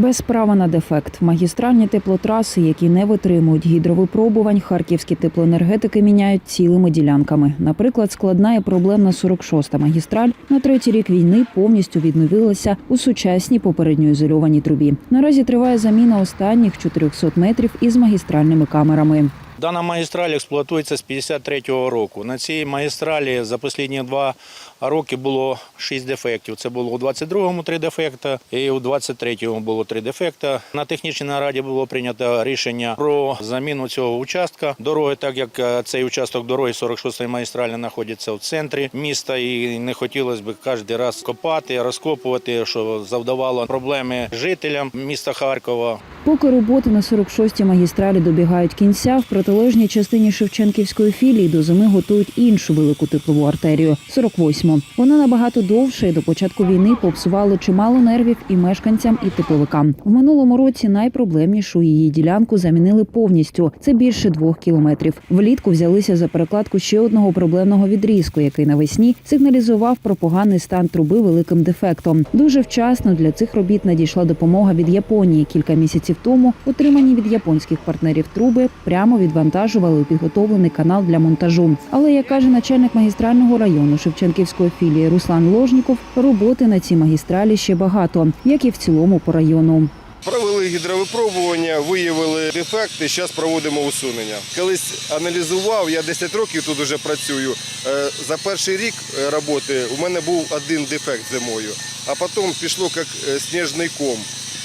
Без права на дефект магістральні теплотраси, які не витримують гідровипробувань, харківські теплоенергетики міняють цілими ділянками. Наприклад, складна і проблемна 46-та магістраль на третій рік війни повністю відновилася у сучасній попередньо ізольованій трубі. Наразі триває заміна останніх 400 метрів із магістральними камерами. Дана магістраль експлуатується з 53-го року. На цій магістралі за останні два роки було 6 дефектів. Це було у 22-му 3 дефекта і у 23-му було 3 дефекта. На технічній нараді було прийнято рішення про заміну цього участка дороги, так як е, цей участок дороги 46-ї магістралі знаходиться в центрі міста, і не хотілося б кожен раз копати, розкопувати, що завдавало проблеми жителям міста Харкова. Поки роботи на 46-й магістралі добігають кінця, в протилежній частині Шевченківської філії до зими готують іншу велику теплову артерію 48-му. Вона набагато довше і до початку війни попсували чимало нервів і мешканцям, і тепловикам. В минулому році найпроблемнішу її ділянку замінили повністю. Це більше двох кілометрів. Влітку взялися за перекладку ще одного проблемного відрізку, який навесні сигналізував про поганий стан труби великим дефектом. Дуже вчасно для цих робіт надійшла допомога від Японії. Кілька місяців тому отримані від японських партнерів труби прямо відвантажували підготовлений канал для монтажу. Але як каже начальник магістрального району Шевченківської філії Руслан Ложніков, роботи на цій магістралі ще багато, як і в цілому по району. Провели гідровипробування, виявили дефекти, зараз проводимо усунення. Колись аналізував, я 10 років тут вже працюю. Е, За перший рік е, роботи у мене був один дефект зимою, а потім пішло як е, сніжний ком.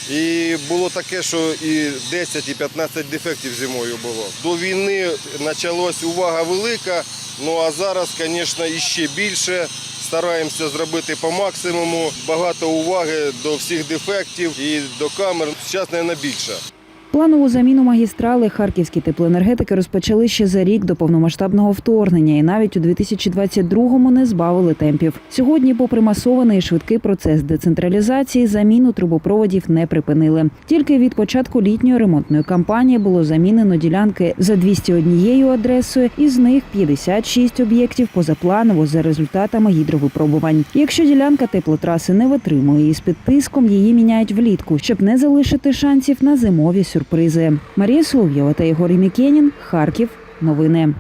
І було таке, що і 10, і 15 дефектів зимою було. До війни почалась увага велика, ну а зараз, звісно, іще більше. Стараємося зробити по максимуму. Багато уваги до всіх дефектів і до камер. Зараз, мабуть, більше. Планову заміну магістрали харківські теплоенергетики розпочали ще за рік до повномасштабного вторгнення, і навіть у 2022-му не збавили темпів. Сьогодні, попри масований і швидкий процес децентралізації, заміну трубопроводів не припинили. Тільки від початку літньої ремонтної кампанії було замінено ділянки за 201 адресою, із них 56 об'єктів позапланово за результатами гідровипробувань. Якщо ділянка теплотраси не витримує із під тиском, її міняють влітку, щоб не залишити шансів на зимові сюрпризи. Марія Соловйова та Ігор Мікенін. Харків. Новини.